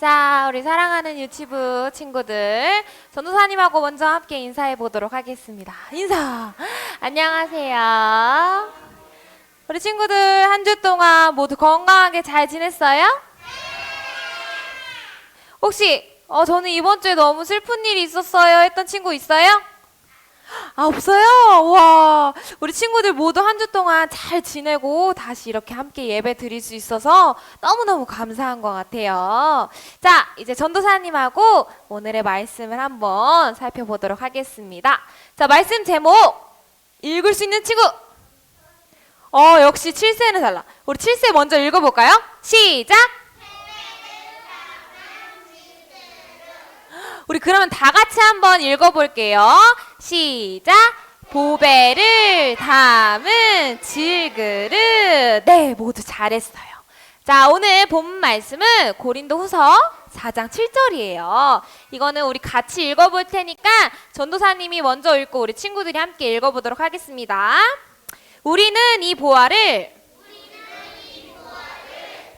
자, 우리 사랑하는 유치부 친구들, 전도사님하고 먼저 함께 인사해 보도록 하겠습니다. 인사! 안녕하세요. 우리 친구들 한 주 동안 모두 건강하게 잘 지냈어요? 혹시, 어, 저는 이번 주에 너무 슬픈 일이 있었어요 했던 친구 있어요? 아, 없어요? 와, 우리 친구들 모두 한 주 동안 잘 지내고 다시 이렇게 함께 예배 드릴 수 있어서 너무너무 감사한 것 같아요. 자, 이제 전도사님하고 오늘의 말씀을 한번 살펴보도록 하겠습니다. 자, 말씀 제목, 읽을 수 있는 친구. 어, 역시 7세는 달라. 우리 7세 먼저 읽어볼까요? 시작! 우리 그러면 다 같이 한번 읽어볼게요. 시작. 보배를 담은 질그릇. 네, 모두 잘했어요. 자, 오늘 본 말씀은 고린도 후서 4장 7절이에요. 이거는 우리 같이 읽어볼 테니까 전도사님이 먼저 읽고 우리 친구들이 함께 읽어보도록 하겠습니다. 우리는 이 보화를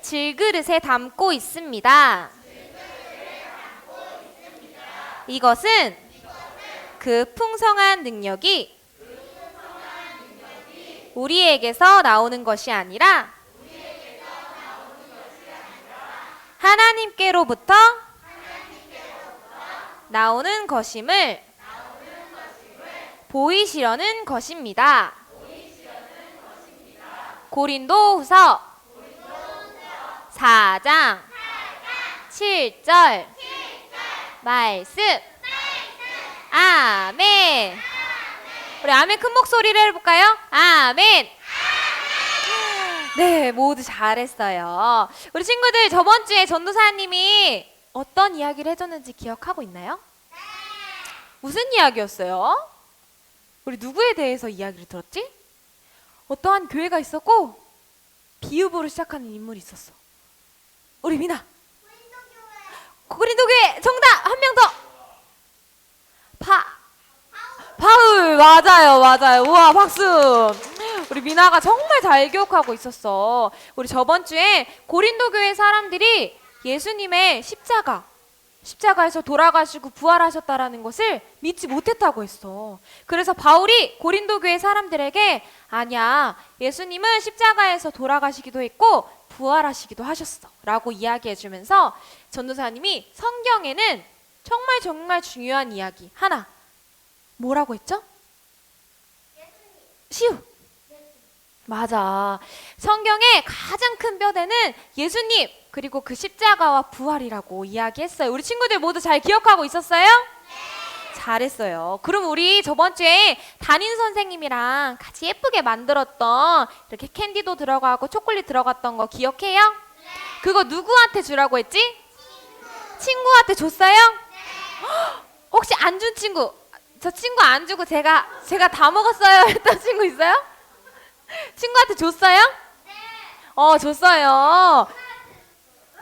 질그릇에 담고 있습니다. 이것은 그 풍성한 능력이 우리에게서 나오는 것이 아니라 하나님께로부터 나오는 것임을 보이시려는 것입니다. 고린도 후서 4장 7절 말씀. 아멘. 우리 아멘 큰 목소리를 해볼까요? 아멘. 네, 모두 잘했어요. 우리 친구들 저번 주에 전도사님이 어떤 이야기를 해줬는지 기억하고 있나요? 무슨 이야기였어요? 우리 누구에 대해서 이야기를 들었지? 어떠한 교회가 있었고 비읍으로 시작하는 인물이 있었어. 우리 미나. 고린도 교회 정답 한 명 더. 파 파울 맞아요 맞아요 우와 박수 우리 미나가 정말 잘 기억하고 있었어 우리 저번 주에 고린도 교회 사람들이 예수님의 십자가 십자가에서 돌아가시고 부활하셨다라는 것을 믿지 못했다고 했어. 그래서 바울이 고린도 교회 사람들에게 아니야. 예수님은 십자가에서 돌아가시기도 했고 부활하시기도 하셨어. 라고 이야기해 주면서 전도사님이 성경에는 정말 정말 중요한 이야기 하나 뭐라고 했죠? 시우. 맞아. 성경의 가장 큰 뼈대는 예수님 그리고 그 십자가와 부활이라고 이야기했어요. 우리 친구들 모두 잘 기억하고 있었어요? 잘했어요. 그럼 우리 저번 주에 담임 선생님이랑 같이 예쁘게 만들었던 이렇게 캔디도 들어가고 초콜릿 들어갔던 거 기억해요? 그거 누구한테 주라고 했지? 친구한테 줬어요? 헉, 혹시 안 준 친구? 저 친구 안 주고 제가 제가 다 먹었어요 했던 친구 있어요? 친구한테 줬어요? 어, 줬어요.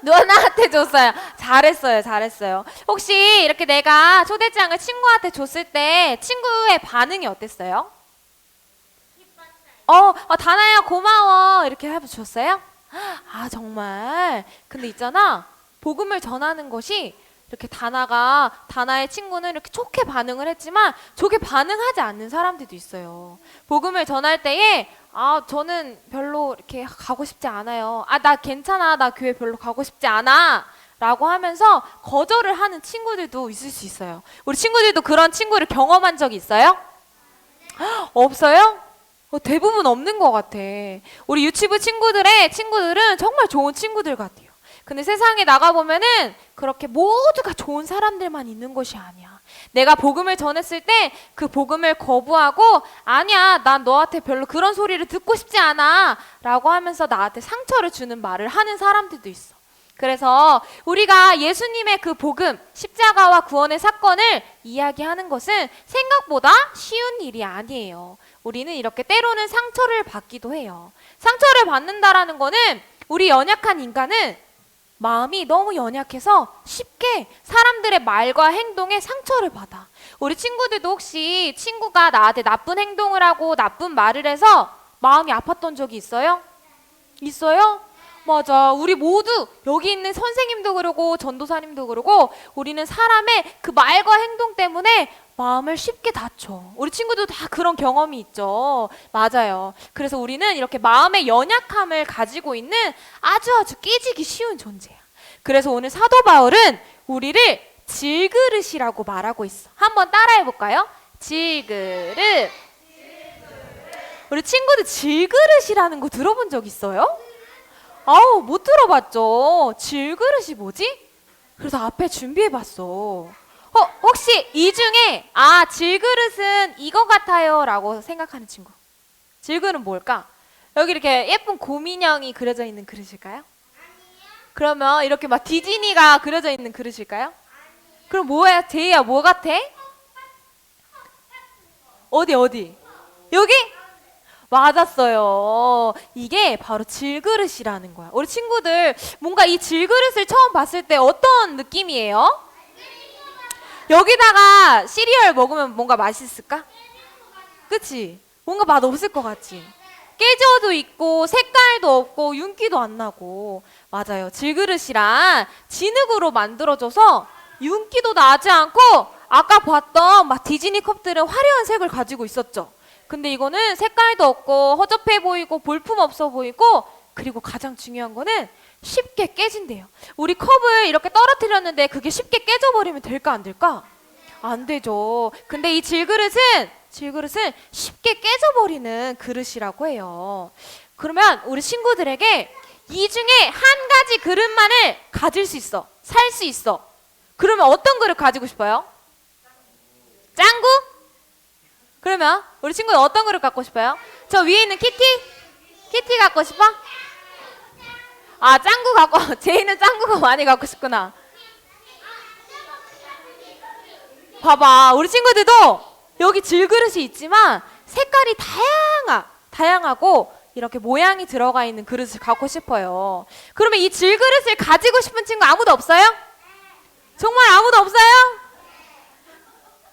누나한테 줬어요. 잘했어요, 잘했어요. 혹시 이렇게 내가 초대장을 친구한테 줬을 때 친구의 반응이 어땠어요? 어, 어 다나야 고마워 이렇게 해서 줬어요? 아 정말. 근데 있잖아 복음을 전하는 것이 이렇게 다나가 다나의 친구는 이렇게 좋게 반응을 했지만 좋게 반응하지 않는 사람들도 있어요. 복음을 전할 때에 아 저는 별로 이렇게 가고 싶지 않아요. 아 나 괜찮아 나 교회 별로 가고 싶지 않아. 라고 하면서 거절을 하는 친구들도 있을 수 있어요. 우리 친구들도 그런 친구를 경험한 적이 있어요? 없어요? 어, 대부분 없는 것 같아. 우리 유치부 친구들의 친구들은 정말 좋은 친구들 같아요. 근데 세상에 나가보면은 그렇게 모두가 좋은 사람들만 있는 것이 아니야. 내가 복음을 전했을 때 그 복음을 거부하고 아니야, 난 너한테 별로 그런 소리를 듣고 싶지 않아. 라고 하면서 나한테 상처를 주는 말을 하는 사람들도 있어. 그래서 우리가 예수님의 그 복음, 십자가와 구원의 사건을 이야기하는 것은 생각보다 쉬운 일이 아니에요. 우리는 이렇게 때로는 상처를 받기도 해요. 상처를 받는다라는 거는 우리 연약한 인간은 마음이 너무 연약해서 쉽게 사람들의 말과 행동에 상처를 받아. 우리 친구들도 혹시 친구가 나한테 나쁜 행동을 하고 나쁜 말을 해서 마음이 아팠던 적이 있어요? 있어요? 맞아. 우리 모두 여기 있는 선생님도 그러고 전도사님도 그러고 우리는 사람의 그 말과 행동 때문에 마음을 쉽게 다쳐. 우리 친구도 다 그런 경험이 있죠. 맞아요. 그래서 우리는 이렇게 마음의 연약함을 가지고 있는 아주 아주 깨지기 쉬운 존재야. 그래서 오늘 사도 바울은 우리를 질그릇이라고 말하고 있어. 한번 따라해 볼까요? 질그릇. 우리 친구들 질그릇이라는 거 들어본 적 있어요? 아우 못 들어봤죠. 질그릇이 뭐지? 그래서 앞에 준비해 봤어. 어 혹시 이 중에 아 질그릇은 이거 같아요라고 생각하는 친구. 질그릇은 뭘까? 여기 이렇게 예쁜 곰인형이 그려져 있는 그릇일까요? 그러면 이렇게 막 디즈니가 그려져 있는 그릇일까요? 그럼 뭐야? 제이야 뭐 같아? 어디 어디? 여기? 맞았어요. 이게 바로 질그릇이라는 거야. 우리 친구들 뭔가 이 질그릇을 처음 봤을 때 어떤 느낌이에요? 여기다가 시리얼 먹으면 뭔가 맛있을까? 그치? 뭔가 맛 없을 것 같지? 깨져도 있고 색깔도 없고 윤기도 안 나고 맞아요. 질그릇이란 진흙으로 만들어져서 윤기도 나지 않고 아까 봤던 막 디즈니 컵들은 화려한 색을 가지고 있었죠. 근데 이거는 색깔도 없고 허접해 보이고 볼품 없어 보이고 그리고 가장 중요한 거는 쉽게 깨진대요. 우리 컵을 이렇게 떨어뜨렸는데 그게 쉽게 깨져버리면 될까 안 될까? 안 되죠. 근데 이 질그릇은 질그릇은 쉽게 깨져버리는 그릇이라고 해요. 그러면 우리 친구들에게 이 중에 한 가지 그릇만을 가질 수 있어. 살 수 있어. 그러면 어떤 그릇 가지고 싶어요? 짱구? 그러면 우리 친구는 어떤 그릇 갖고 싶어요? 저 위에 있는 키티? 키티 갖고 싶어? 아 짱구 갖고 제이는 짱구가 많이 갖고 싶구나. 봐봐 우리 친구들도 여기 질그릇이 있지만 색깔이 다양하 다양하고 이렇게 모양이 들어가 있는 그릇을 갖고 싶어요. 그러면 이 질그릇을 가지고 싶은 친구 아무도 없어요? 정말 아무도 없어요?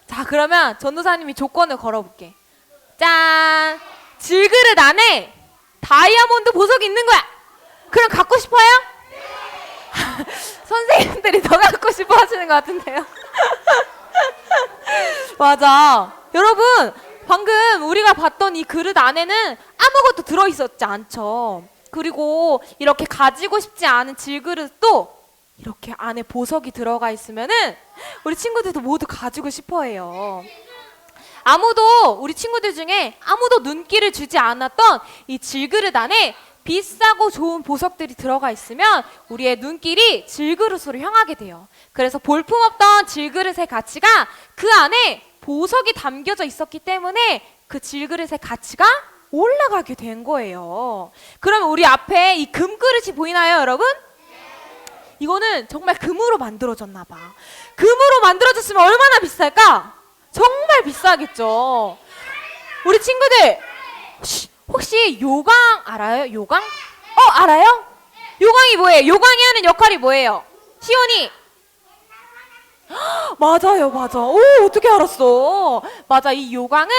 자, 그러면 전도사님이 조건을 걸어볼게. 짠! 질그릇 안에 다이아몬드 보석이 있는 거야! 그럼 갖고 싶어요? 선생님들이 더 갖고 싶어 하시는 것 같은데요. 맞아. 여러분, 방금 우리가 봤던 이 그릇 안에는 아무것도 들어있었지 않죠. 그리고 이렇게 가지고 싶지 않은 질그릇도 이렇게 안에 보석이 들어가 있으면은 우리 친구들도 모두 가지고 싶어 해요. 아무도 우리 친구들 중에 아무도 눈길을 주지 않았던 이 질그릇 안에 비싸고 좋은 보석들이 들어가 있으면 우리의 눈길이 질그릇으로 향하게 돼요. 그래서 볼품없던 질그릇의 가치가 그 안에 보석이 담겨져 있었기 때문에 그 질그릇의 가치가 올라가게 된 거예요. 그러면 우리 앞에 이 금그릇이 보이나요, 여러분? 이거는 정말 금으로 만들어졌나 봐. 금으로 만들어졌으면 얼마나 비쌀까? 정말 비싸겠죠. 우리 친구들 혹시, 혹시 요강 알아요? 요강? 어 알아요? 요강이 뭐예요? 요강이 하는 역할이 뭐예요? 시온이 맞아요, 맞아. 오, 어떻게 알았어? 맞아, 이 요강은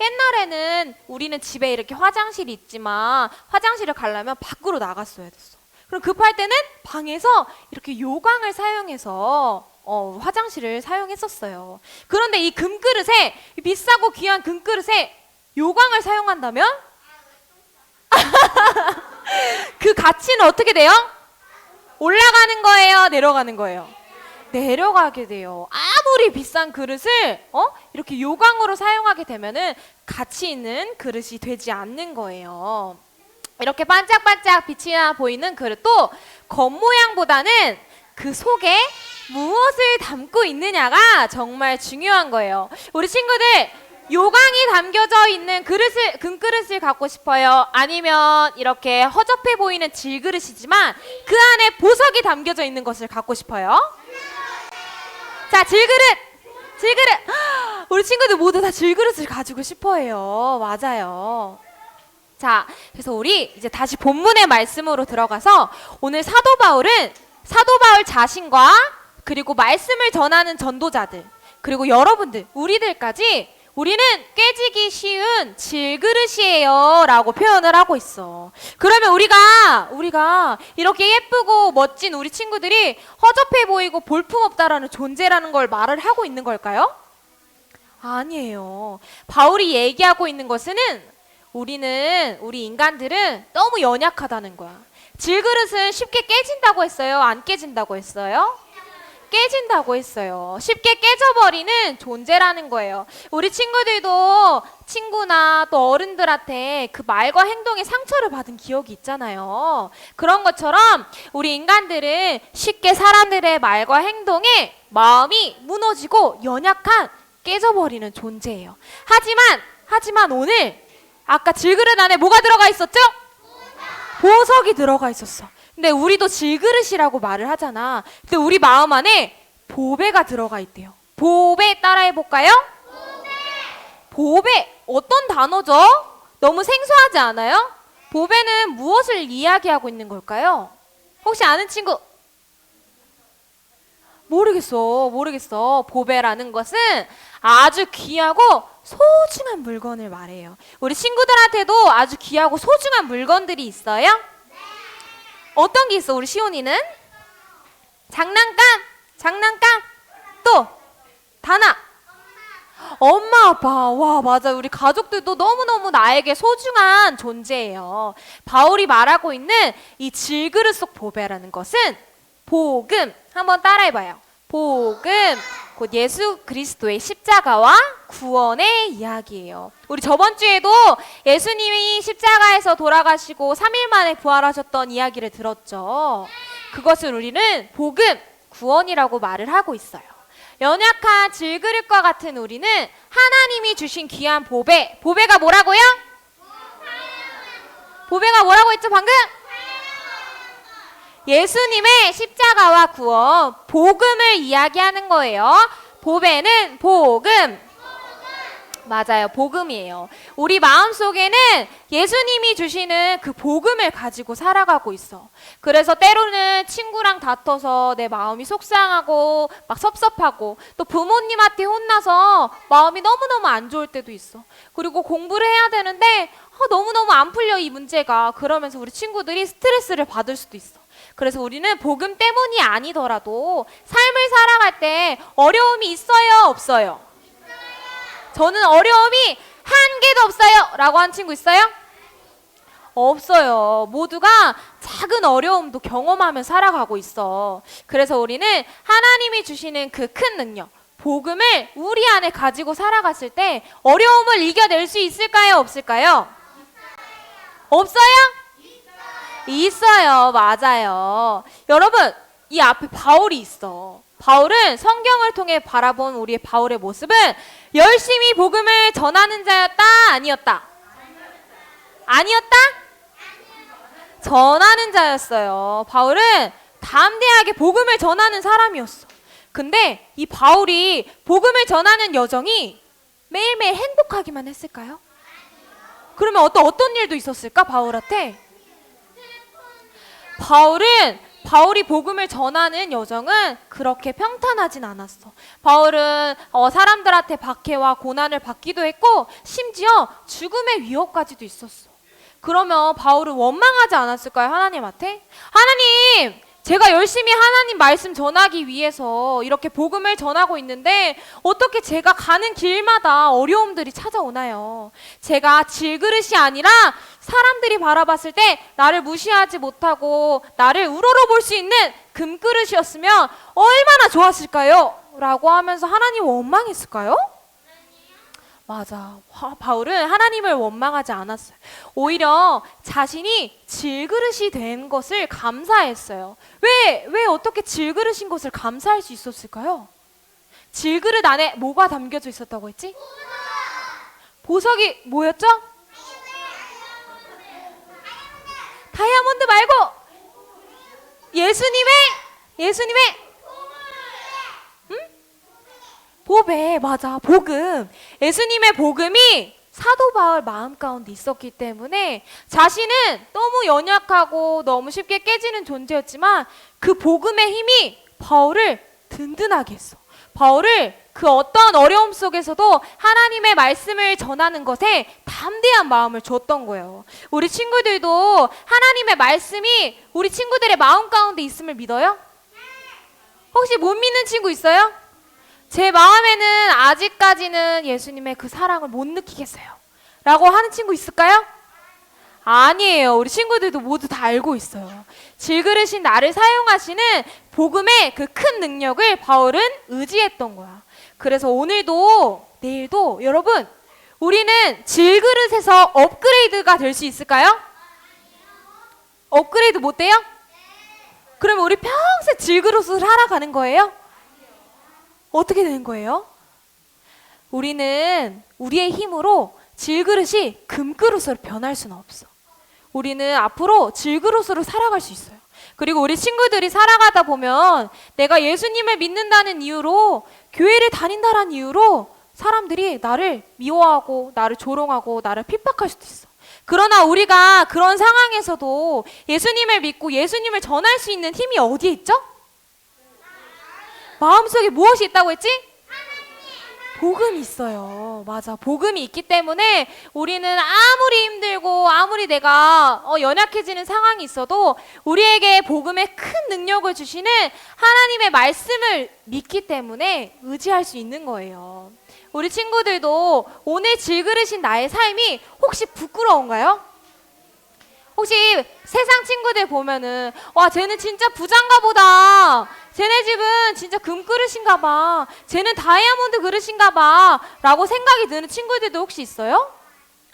옛날에는 우리는 집에 이렇게 화장실이 있지만 화장실을 가려면 밖으로 나갔어야 됐어. 그럼 급할 때는 방에서 이렇게 요강을 사용해서 어, 화장실을 사용했었어요. 그런데 이 금그릇에 이 비싸고 귀한 금그릇에 요강을 사용한다면 그 가치는 어떻게 돼요? 올라가는 거예요, 내려가는 거예요. 내려가게 돼요. 아무리 비싼 그릇을 어? 이렇게 요강으로 사용하게 되면은 가치 있는 그릇이 되지 않는 거예요. 이렇게 반짝반짝 빛이 나 보이는 그릇도 겉모양보다는 그 속에 무엇을 담고 있느냐가 정말 중요한 거예요. 우리 친구들 요강이 담겨져 있는 그릇을 금그릇을 갖고 싶어요. 아니면 이렇게 허접해 보이는 질그릇이지만 그 안에 보석이 담겨져 있는 것을 갖고 싶어요. 자, 질그릇. 질그릇. 우리 친구들 모두 다 질그릇을 가지고 싶어해요. 맞아요. 자, 그래서 우리 이제 다시 본문의 말씀으로 들어가서 오늘 사도 바울은 사도 바울 자신과 그리고 말씀을 전하는 전도자들 그리고 여러분들 우리들까지 우리는 깨지기 쉬운 질그릇이에요. 라고 표현을 하고 있어. 그러면 우리가, 우리가 이렇게 예쁘고 멋진 우리 친구들이 허접해 보이고 볼품없다라는 존재라는 걸 말을 하고 있는 걸까요? 아니에요. 바울이 얘기하고 있는 것은 우리는, 우리 인간들은 너무 연약하다는 거야. 질그릇은 쉽게 깨진다고 했어요? 안 깨진다고 했어요? 깨진다고 했어요. 쉽게 깨져버리는 존재라는 거예요. 우리 친구들도 친구나 또 어른들한테 그 말과 행동에 상처를 받은 기억이 있잖아요. 그런 것처럼 우리 인간들은 쉽게 사람들의 말과 행동에 마음이 무너지고 연약한 깨져버리는 존재예요. 하지만, 하지만 오늘 아까 질그릇 안에 뭐가 들어가 있었죠? 보석이 들어가 있었어. 근데 우리도 질그릇이라고 말을 하잖아. 근데 우리 마음 안에 보배가 들어가 있대요. 보배 따라해 볼까요? 보배. 어떤 단어죠? 너무 생소하지 않아요? 보배는 무엇을 이야기하고 있는 걸까요? 혹시 아는 친구? 모르겠어. 모르겠어. 보배라는 것은 아주 귀하고 소중한 물건을 말해요. 우리 친구들한테도 아주 귀하고 소중한 물건들이 있어요? 어떤 게 있어, 우리 시온이는? 장난감, 장난감, 또 다나. 엄마 아빠. 와 맞아. 우리 가족들도 너무너무 나에게 소중한 존재예요. 바울이 말하고 있는 이 질그릇 속 보배라는 것은 복음. 한번 따라해봐요 복음 곧 예수 그리스도의 십자가와 구원의 이야기예요 우리 저번 주에도 예수님이 십자가에서 돌아가시고 3일 만에 부활하셨던 이야기를 들었죠 그것을 우리는 복음 구원이라고 말을 하고 있어요 연약한 질그릇과 같은 우리는 하나님이 주신 귀한 보배. 보배가 뭐라고요? 보배가 뭐라고 했죠, 방금? 예수님의 십자가와 구원, 복음을 이야기하는 거예요. 보배는 복음. 맞아요. 복음이에요. 우리 마음 속에는 예수님이 주시는 그 복음을 가지고 살아가고 있어. 그래서 때로는 친구랑 다퉈서 내 마음이 속상하고 막 섭섭하고 또 부모님한테 혼나서 마음이 너무너무 안 좋을 때도 있어. 그리고 공부를 해야 되는데 어, 너무너무 안 풀려 이 문제가. 그러면서 우리 친구들이 스트레스를 받을 수도 있어. 그래서 우리는 복음 때문이 아니더라도 삶을 살아갈 때 어려움이 있어요, 없어요? 저는 어려움이 한 개도 없어요. 라고 한 친구 있어요? 없어요. 모두가 작은 어려움도 경험하며 살아가고 있어. 그래서 우리는 하나님이 주시는 그 큰 능력, 복음을 우리 안에 가지고 살아갔을 때 어려움을 이겨낼 수 있을까요? 없을까요? 없어요? 있어요. 맞아요. 여러분, 이 앞에 바울이 있어. 바울은 성경을 통해 바라본 우리의 바울의 모습은 열심히 복음을 전하는 자였다? 아니었다? 아니었다? 전하는 자였어요. 바울은 담대하게 복음을 전하는 사람이었어. 근데 이 바울이 복음을 전하는 여정이 매일매일 행복하기만 했을까요? 그러면 어떤 어떤 일도 있었을까 바울한테? 바울은 바울이 복음을 전하는 여정은 그렇게 평탄하진 않았어. 바울은 어, 사람들한테 박해와 고난을 받기도 했고 심지어 죽음의 위협까지도 있었어. 그러면 바울은 원망하지 않았을까요? 하나님한테? 하나님, 제가 열심히 하나님 말씀 전하기 위해서 이렇게 복음을 전하고 있는데 어떻게 제가 가는 길마다 어려움들이 찾아오나요? 제가 질그릇이 아니라 사람들이 바라봤을 때 나를 무시하지 못하고 나를 우러러 볼 수 있는 금그릇이었으면 얼마나 좋았을까요? 라고 하면서 하나님 원망했을까요? 맞아. 와, 바울은 하나님을 원망하지 않았어요. 오히려 자신이 질그릇이 된 것을 감사했어요. 왜, 왜 어떻게 질그릇인 것을 감사할 수 있었을까요? 질그릇 안에 뭐가 담겨져 있었다고 했지? 보석이 뭐였죠? 다이아몬드 말고 예수님의 예수님의 응? 보배 맞아 복음 예수님의 복음이 사도 바울 마음 가운데 있었기 때문에 자신은 너무 연약하고 너무 쉽게 깨지는 존재였지만 그 복음의 힘이 바울을 든든하게 했어. 바울을 그 어떤 어려움 속에서도 하나님의 말씀을 전하는 것에 담대한 마음을 줬던 거예요. 우리 친구들도 하나님의 말씀이 우리 친구들의 마음 가운데 있음을 믿어요? 혹시 못 믿는 친구 있어요? 제 마음에는 아직까지는 예수님의 그 사랑을 못 느끼겠어요. 라고 하는 친구 있을까요? 아니에요. 우리 친구들도 모두 다 알고 있어요. 질그릇인 나를 사용하시는 복음의 그 큰 능력을 바울은 의지했던 거야. 그래서 오늘도 내일도 여러분 우리는 질그릇에서 업그레이드가 될 수 있을까요? 업그레이드 못 돼요? 그러면 우리 평생 질그릇으로 살아가는 거예요? 어떻게 되는 거예요? 우리는 우리의 힘으로 질그릇이 금그릇으로 변할 수는 없어. 우리는 앞으로 질그릇으로 살아갈 수 있어요. 그리고 우리 친구들이 살아가다 보면 내가 예수님을 믿는다는 이유로 교회를 다닌다는 이유로 사람들이 나를 미워하고 나를 조롱하고 나를 핍박할 수도 있어. 그러나 우리가 그런 상황에서도 예수님을 믿고 예수님을 전할 수 있는 힘이 어디에 있죠? 마음속에 무엇이 있다고 했지? 복음이 있어요. 맞아. 복음이 있기 때문에 우리는 아무리 힘들고 아무리 내가 어, 연약해지는 상황이 있어도 우리에게 복음의 큰 능력을 주시는 하나님의 말씀을 믿기 때문에 의지할 수 있는 거예요. 우리 친구들도 오늘 질그릇인 나의 삶이 혹시 부끄러운가요? 혹시 세상 친구들 보면은 와 쟤는 진짜 부장가 보다 쟤네 집은 진짜 금그릇인가 봐. 쟤는 다이아몬드 그릇인가 봐. 라고 생각이 드는 친구들도 혹시 있어요?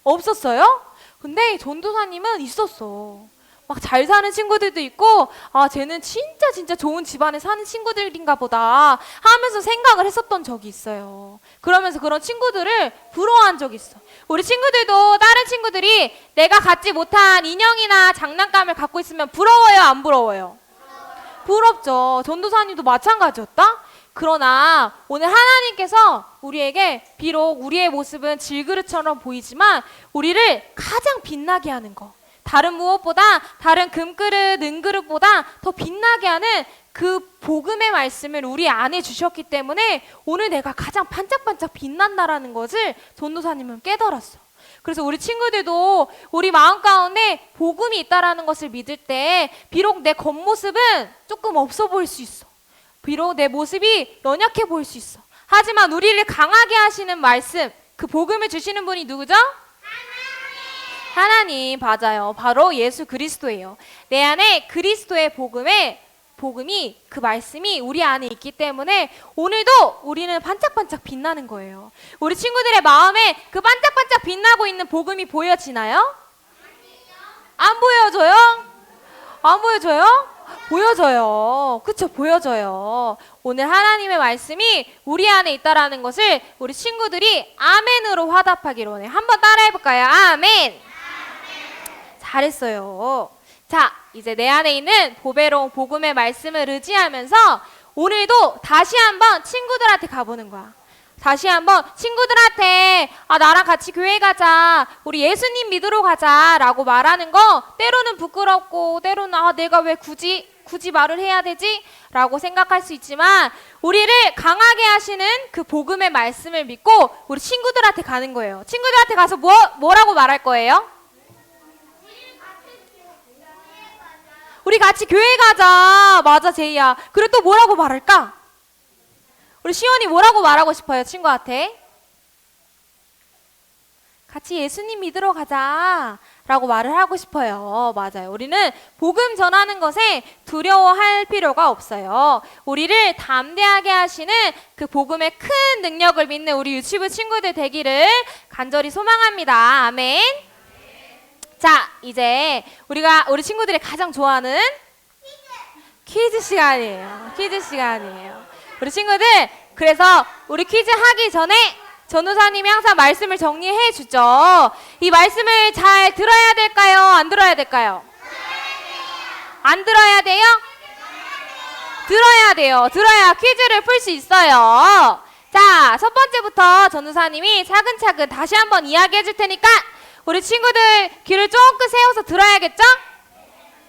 없었어요? 근데 전도사님은 있었어. 막 잘 사는 친구들도 있고 아 쟤는 진짜 진짜 좋은 집안에 사는 친구들인가 보다 하면서 생각을 했었던 적이 있어요. 그러면서 그런 친구들을 부러워한 적이 있어. 우리 친구들도 다른 친구들이 내가 갖지 못한 인형이나 장난감을 갖고 있으면 부러워요 안 부러워요 부럽죠 전도사님도 마찬가지였다 그러나 오늘 하나님께서 우리에게 비록 우리의 모습은 질그릇처럼 보이지만 우리를 가장 빛나게 하는 거 다른 무엇보다 다른 금그릇, 은그릇보다 더 빛나게 하는 그 복음의 말씀을 우리 안에 주셨기 때문에 오늘 내가 가장 반짝반짝 빛난다라는 것을 전도사님은 깨달았어. 그래서 우리 친구들도 우리 마음 가운데 복음이 있다라는 것을 믿을 때 비록 내 겉모습은 조금 없어 보일 수 있어. 비록 내 모습이 연약해 보일 수 있어. 하지만 우리를 강하게 하시는 말씀, 그 복음을 주시는 분이 누구죠? 하나님 맞아요. 바로 예수 그리스도예요. 내 안에 그리스도의 복음에 복음이 그 말씀이 우리 안에 있기 때문에 오늘도 우리는 반짝반짝 빛나는 거예요. 우리 친구들의 마음에 그 반짝반짝 빛나고 있는 복음이 보여지나요? 안 보여져요? 안 보여져요? 보여져요. 그쵸, 보여져요. 오늘 하나님의 말씀이 우리 안에 있다라는 것을 우리 친구들이 아멘으로 화답하기로 원해요. 한번 따라해볼까요? 아멘! 잘했어요. 자, 이제 내 안에 있는 보배로운 복음의 말씀을 의지하면서 오늘도 다시 한번 친구들한테 가보는 거야. 다시 한번 친구들한테 아 나랑 같이 교회 가자 우리 예수님 믿으러 가자라고 말하는 거 때로는 부끄럽고 때로는 아 내가 왜 굳이 굳이 말을 해야 되지라고 생각할 수 있지만 우리를 강하게 하시는 그 복음의 말씀을 믿고 우리 친구들한테 가는 거예요 친구들한테 가서 뭐 뭐라고 말할 거예요? 우리 같이 교회 가자. 맞아, 제이야. 그리고 또 뭐라고 말할까? 우리 시원이 뭐라고 말하고 싶어요, 친구한테? 같이 예수님 믿으러 가자. 라고 말을 하고 싶어요. 맞아요. 우리는 복음 전하는 것에 두려워할 필요가 없어요. 우리를 담대하게 하시는 그 복음의 큰 능력을 믿는 우리 유치부 친구들 되기를 간절히 소망합니다. 아멘. 자, 이제 우리가 우리 친구들이 가장 좋아하는 퀴즈 시간이에요. 퀴즈 시간이에요. 우리 친구들 그래서 우리 퀴즈 하기 전에 전우사님이 항상 말씀을 정리해 주죠. 이 말씀을 잘 들어야 될까요? 안 들어야 될까요? 안 들어야 돼요? 들어야 돼요. 들어야 퀴즈를 풀 수 있어요. 자, 첫 번째부터 전우사님이 차근차근 다시 한번 이야기해 줄 테니까 우리 친구들 귀를 쫑긋 세워서 들어야겠죠?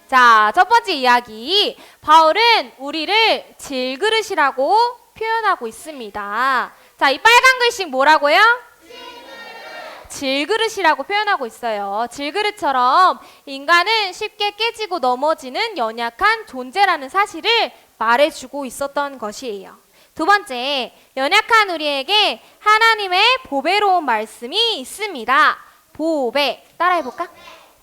자, 첫 번째 이야기. 바울은 우리를 질그릇이라고 표현하고 있습니다. 자, 이 빨간 글씨 뭐라고요? 질그릇이라고 표현하고 있어요. 질그릇처럼 인간은 쉽게 깨지고 넘어지는 연약한 존재라는 사실을 말해주고 있었던 것이에요. 두 번째, 연약한 우리에게 하나님의 보배로운 말씀이 있습니다. 보배. 따라해볼까?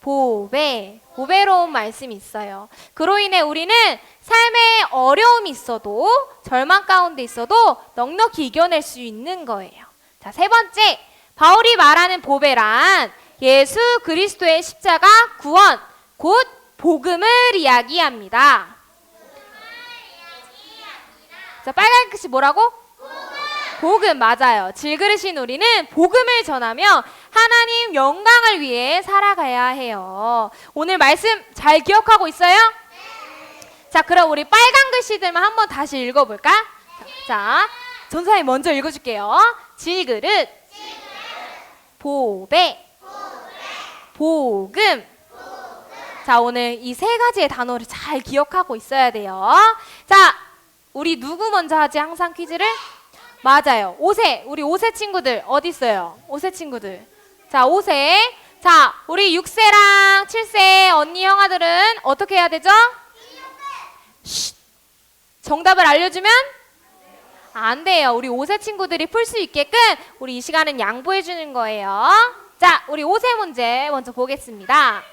보배. 보배로운 말씀이 있어요. 그로 인해 우리는 삶에 어려움이 있어도, 절망 가운데 있어도 넉넉히 이겨낼 수 있는 거예요. 자, 세 번째. 바울이 말하는 보배란 예수 그리스도의 십자가 구원, 곧 복음을 이야기합니다. 자, 빨간 글씨 뭐라고? 복음 맞아요. 질그릇인 우리는 복음을 전하며 하나님 영광을 위해 살아가야 해요. 오늘 말씀 잘 기억하고 있어요? 자, 그럼 우리 빨간 글씨들만 한번 다시 읽어볼까? 자, 전사님 먼저 읽어줄게요. 질그릇, 보배, 복음. 자, 오늘 이 세 가지의 단어를 잘 기억하고 있어야 돼요. 자, 우리 누구 먼저 하지 항상 퀴즈를? 맞아요. 오세 우리 오세 친구들 어디 있어요? 오세 친구들. 자, 오세 자, 우리 6세랑 7세 언니 형아들은 어떻게 해야 되죠? 쉿. 정답을 알려주면 안 돼요. 우리 오세 친구들이 풀 수 있게끔 우리 이 시간은 양보해 주는 거예요. 자, 우리 오세 문제 먼저 보겠습니다.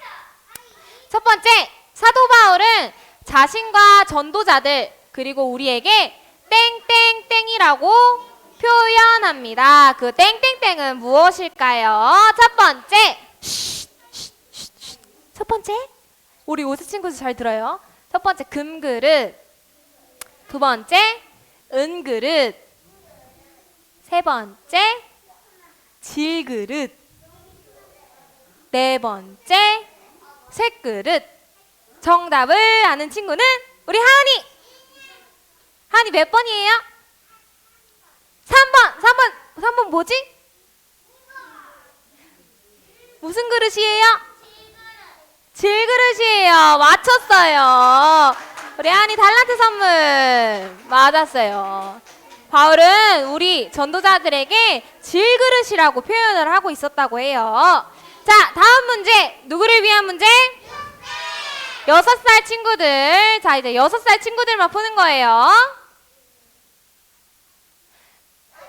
첫 번째, 사도 바울은 자신과 전도자들 그리고 우리에게 땡땡땡이라고 표현합니다. 그 땡땡땡은 무엇일까요? 첫 번째. 첫 번째, 우리 오세 친구들 잘 들어요. 첫 번째 금그릇, 두 번째 은그릇, 세 번째 질그릇, 네 번째 쇠그릇. 정답을 아는 친구는 우리 하은이. 하은이 몇 번이에요? 3번. 3번. 3번 뭐지? 무슨 그릇이에요? 질그릇이에요. 맞췄어요. 우리 하은이 달란트 선물 맞았어요. 바울은 우리 전도자들에게 질그릇이라고 표현을 하고 있었다고 해요. 자, 다음 문제. 누구를 위한 문제? 여섯 살 친구들. 자, 이제 여섯 살 친구들만 푸는 거예요.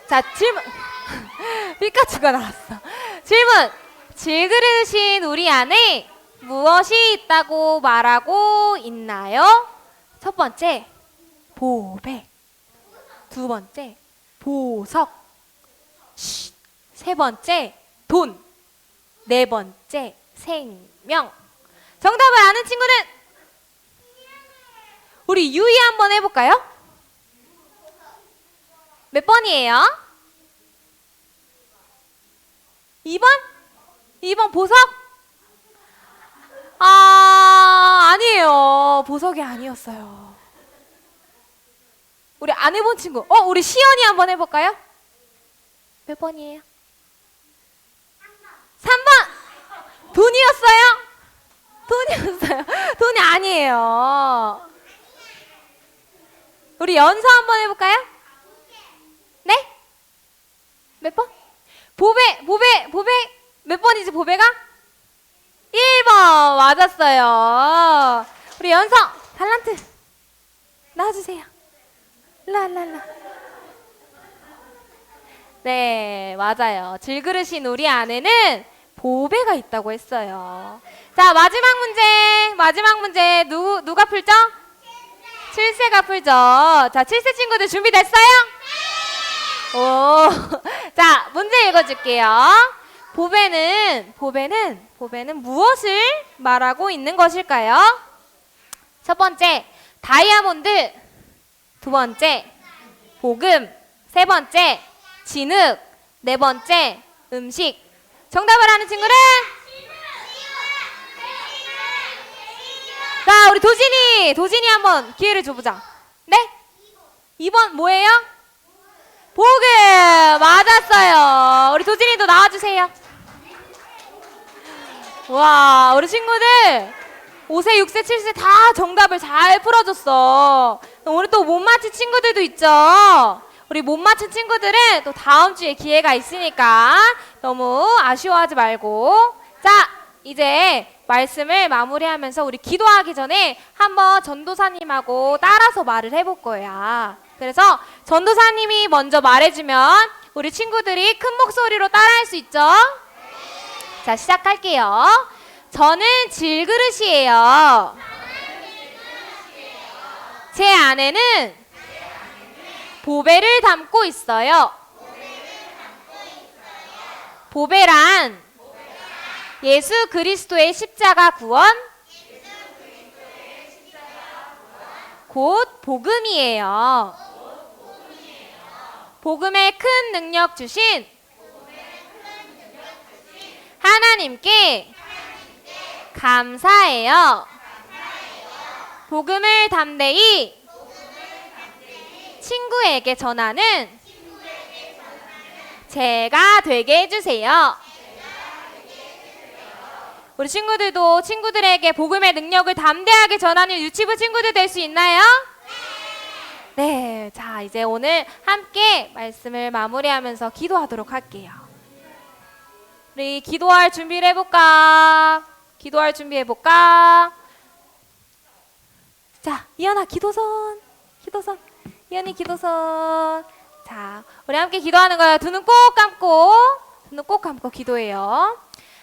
자, 질문. 피카츄가 나왔어. 질문. 질그릇인 우리 안에 무엇이 있다고 말하고 있나요? 첫 번째, 보배. 두 번째, 보석. 쉿. 세 번째, 돈. 네 번째, 생명. 정답을 아는 친구는 우리 유희 한번 해볼까요? 몇 번이에요? 2번? 2번 보석? 아, 아니에요. 보석이 아니었어요. 우리 안 해본 친구. 어, 우리 시연이 한번 해볼까요? 몇 번이에요? 3번! 돈이었어요? 돈이었어요. 돈이 아니에요. 우리 연서 한번 해볼까요? 네? 몇 번? 보배, 보배, 보배. 몇 번이지, 보배가? 1번. 맞았어요. 우리 연서, 달란트. 나와주세요. 라라라. 네, 맞아요. 질그릇인 우리 안에는 보배가 있다고 했어요. 자, 마지막 문제. 마지막 문제. 누, 누가 풀죠? 7세가 풀죠. 자, 7세 친구들 준비됐어요? 오. 자, 문제 읽어줄게요. 보배는, 보배는, 보배는 무엇을 말하고 있는 것일까요? 첫 번째, 다이아몬드. 두 번째, 복음. 세 번째, 진흙. 네 번째, 음식. 정답을 아는 친구는? 자, 우리 도진이, 도진이 한번 기회를 줘보자. 네? 2번 뭐예요? 복음! 맞았어요. 우리 도진이도 나와주세요. 와, 우리 친구들 5세, 6세, 7세 다 정답을 잘 풀어줬어. 오늘 또 못 맞힌 친구들도 있죠. 우리 못 맞힌 친구들은 또 다음 주에 기회가 있으니까 너무 아쉬워하지 말고 자 이제 말씀을 마무리하면서 우리 기도하기 전에 한번 전도사님하고 따라서 말을 해볼 거야. 그래서 전도사님이 먼저 말해주면 우리 친구들이 큰 목소리로 따라할 수 있죠? 자 시작할게요. 저는 질그릇이에요. 제 안에는 보배를 담고 있어요. 보배란 예수 그리스도의 십자가 구원 곧 복음이에요. 복음의 큰 능력 주신 하나님께 감사해요. 복음을 담대히 친구에게 전하는 제가 되게 해주세요. 우리 친구들도 친구들에게 복음의 능력을 담대하게 전하는 유치부 친구들 될 수 있나요? 네, 자 이제 오늘 함께 말씀을 마무리하면서 기도하도록 할게요. 우리 기도할 준비를 해볼까? 기도할 준비 해볼까? 자, 이현아 기도선, 기도선, 이현이 기도선. 자, 우리 함께 기도하는 거예요. 두 눈 꼭 감고, 두 눈 꼭 감고 기도해요.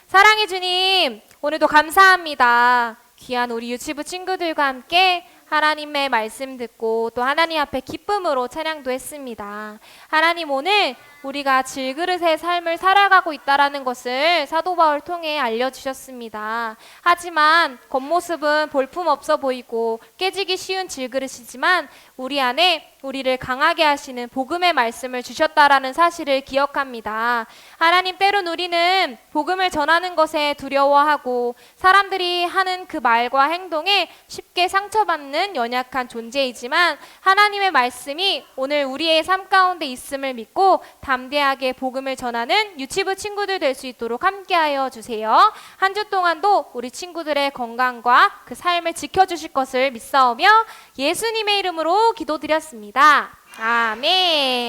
사랑해 주님, 오늘도 감사합니다. 귀한 우리 유치부 친구들과 함께 하나님의 말씀 듣고 또 하나님 앞에 기쁨으로 찬양도 했습니다. 하나님 오늘 우리가 질그릇의 삶을 살아가고 있다라는 것을 사도 바울 통해 알려주셨습니다. 하지만 겉모습은 볼품 없어 보이고 깨지기 쉬운 질그릇이지만 우리 안에 우리를 강하게 하시는 복음의 말씀을 주셨다라는 사실을 기억합니다. 하나님 때론 우리는 복음을 전하는 것에 두려워하고 사람들이 하는 그 말과 행동에 쉽게 상처받는 연약한 존재이지만 하나님의 말씀이 오늘 우리의 삶 가운데 있음을 믿고 담대하게 복음을 전하는 유치부 친구들 될 수 있도록 함께하여 주세요. 한 주 동안도 우리 친구들의 건강과 그 삶을 지켜주실 것을 믿사오며 예수님의 이름으로 기도드렸습니다. 아멘.